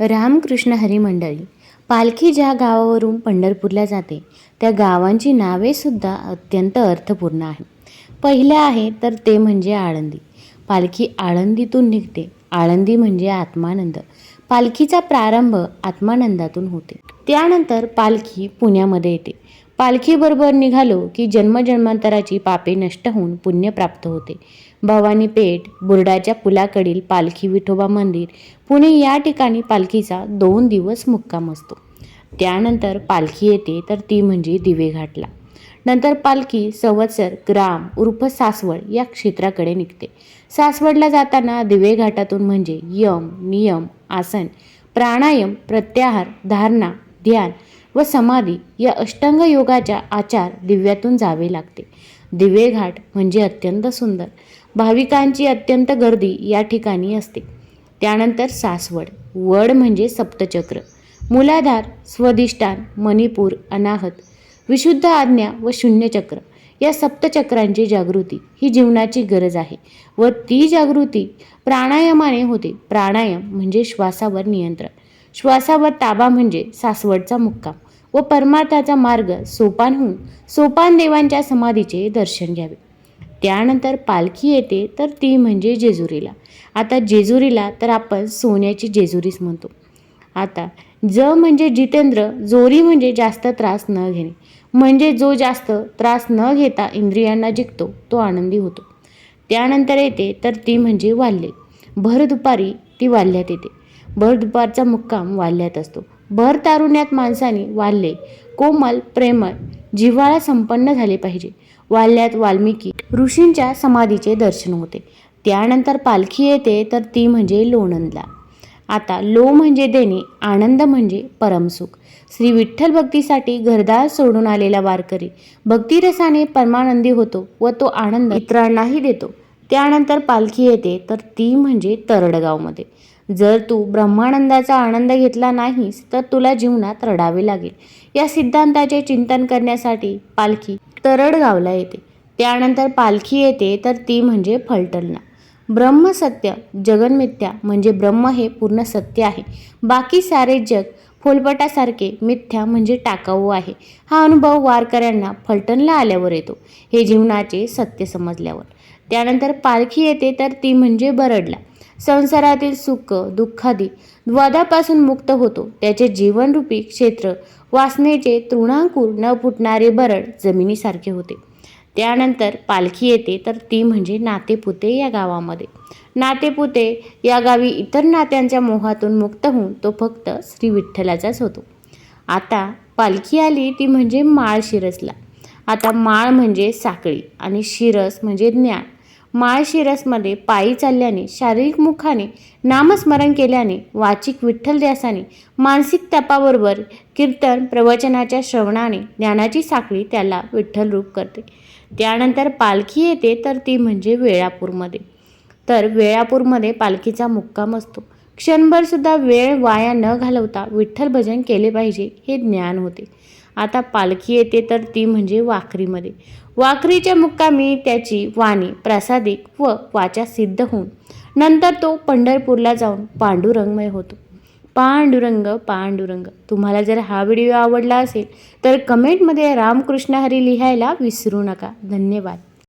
रामकृष्ण हरी मंडळी. पालखी ज्या गावावरून पंढरपूरला जाते त्या गावांची नावेसुद्धा अत्यंत अर्थपूर्ण आहे. पहिलं आहे तर ते म्हणजे आळंदी. पालखी आळंदीतून निघते. आळंदी म्हणजे आत्मानंद. पालखीचा प्रारंभ आत्मानंदातून होते. त्यानंतर पालखी पुण्यामध्ये येते. पालखीबरोबर निघालो की जन्मजन्मांतराची पापे नष्ट होऊन पुण्य प्राप्त होते. भवानी पेठ बुर्डाच्या पुलाकडील पालखी विठोबा मंदिर पुणे या ठिकाणी पालखीचा दोन दिवस मुक्काम असतो. त्यानंतर पालखी येते तर ती म्हणजे दिवेघाटला नंतर पालखी संवत्सर ग्राम उर्फ सासवड या क्षेत्राकडे निघते. सासवडला जाताना दिवेघाटातून म्हणजे यम नियम आसन प्राणायाम प्रत्याहार धारणा ध्यान व समाधी या अष्टांग योगाच्या आचार दिव्यातून जावे लागते. दिवेघाट म्हणजे अत्यंत सुंदर. भाविकांची अत्यंत गर्दी या ठिकाणी असते. त्यानंतर सासवड. वड म्हणजे सप्तचक्र. मूलाधार स्वधिष्ठान मणिपूर अनाहत विशुद्ध आज्ञा व शून्यचक्र या सप्तचक्रांची जागृती ही जीवनाची गरज आहे व ती जागृती प्राणायामाने होते. प्राणायाम म्हणजे श्वासावर नियंत्रण. श्वासावर ताबा म्हणजे सासवडचा मुक्काम व परमार्थाचा मार्ग सोपान होऊन सोपान देवांच्या समाधीचे दर्शन घ्यावे. त्यानंतर पालखी येते तर ती म्हणजे जेजुरीला. आता जेजुरीला तर आपण सोन्याची जेजुरीच म्हणतो. आता ज म्हणजे जितेंद्र जोरी म्हणजे जास्त त्रास न घेणे. म्हणजे जो जास्त त्रास न घेता इंद्रियांना जिंकतो तो आनंदी होतो. त्यानंतर येते तर ती म्हणजे वाल्हे भर दुपारी ती वाल्ह्यात येते. भर दुपारचा मुक्काम वाल्ह्यात असतो. भर तारुण्यात माणसाने वाल्हे कोमल प्रेमळ जिव्हाळा संपन्न झाले पाहिजे. वाल्ह्यात वाल्मिकी ऋषींच्या समाधीचे दर्शन होते. त्यानंतर पालखी येते तर ती म्हणजे लोणंदला. आता लो म्हणजे देणे आनंद म्हणजे परमसुख. श्री विठ्ठल भक्तीसाठी घरदार सोडून आलेला वारकरी भक्तिरसाने परमानंदी होतो व तो आनंद इतरांनाही देतो. त्यानंतर पालखी येते तर ती म्हणजे तरडगावमध्ये. जर तू ब्रह्मानंदाचा आनंद घेतला नाहीस तर तुला जीवनात रडावे लागेल. या सिद्धांताचे चिंतन करण्यासाठी पालखी तरडगावला येते. त्यानंतर पालखी येते तर ती म्हणजे फलटणला. ब्रह्म सत्य जगन्मिथ्या म्हणजे ब्रह्म हे पूर्ण सत्य आहे. बाकी सारे जग फोलपटासारखे मिथ्या म्हणजे टाकाऊ आहे. हा अनुभव वारकऱ्यांना फलटणला आल्यावर येतो. हे जीवनाचे सत्य समजल्यावर. त्यानंतर पालखी येते तर ती म्हणजे बरडला. संसारातील सुख दुःखादी द्वादापासून मुक्त होतो. त्याचे जीवनरूपी क्षेत्र वासनेचे तृणांकूर न फुटणारे बरड जमिनीसारखे होते. त्यानंतर पालखी येते तर ती म्हणजे नातेपुते या गावामध्ये. नातेपुते या गावी इतर नात्यांच्या मोहातून मुक्त होऊन तो फक्त श्री विठ्ठलाचाच होतो. आता पालखी आली ती म्हणजे माळ शिरसला. आता माळ म्हणजे साखळी आणि शिरस म्हणजे ज्ञान. माळशिरसमध्ये पायी चालल्याने शारीरिक मुखाने नामस्मरण केल्याने वाचिक विठ्ठल ध्यासाने मानसिक तपाबरोबर कीर्तन प्रवचनाच्या श्रवणाने ज्ञानाची साखळी त्याला विठ्ठल रूप करते. त्यानंतर पालखी येते तर ती म्हणजे वेळापूरमध्ये. तर वेळापूरमध्ये पालखीचा मुक्काम असतो. क्षणभरसुद्धा वेळ वाया न घालवता विठ्ठल भजन केले पाहिजे हे ज्ञान होते. आता पालखी येते तर ती म्हणजे वाखरीमध्ये वाखरीच्या मुक्कामी त्याची वाणी प्रासादिक व वाचा सिद्ध होऊन नंतर तो पंढरपूरला जाऊन पांडुरंगमय होतो. पांडुरंग पांडुरंग तुम्हाला जर हा व्हिडिओ आवडला असेल तर कमेंटमध्ये रामकृष्ण हरी लिहायला विसरू नका. धन्यवाद.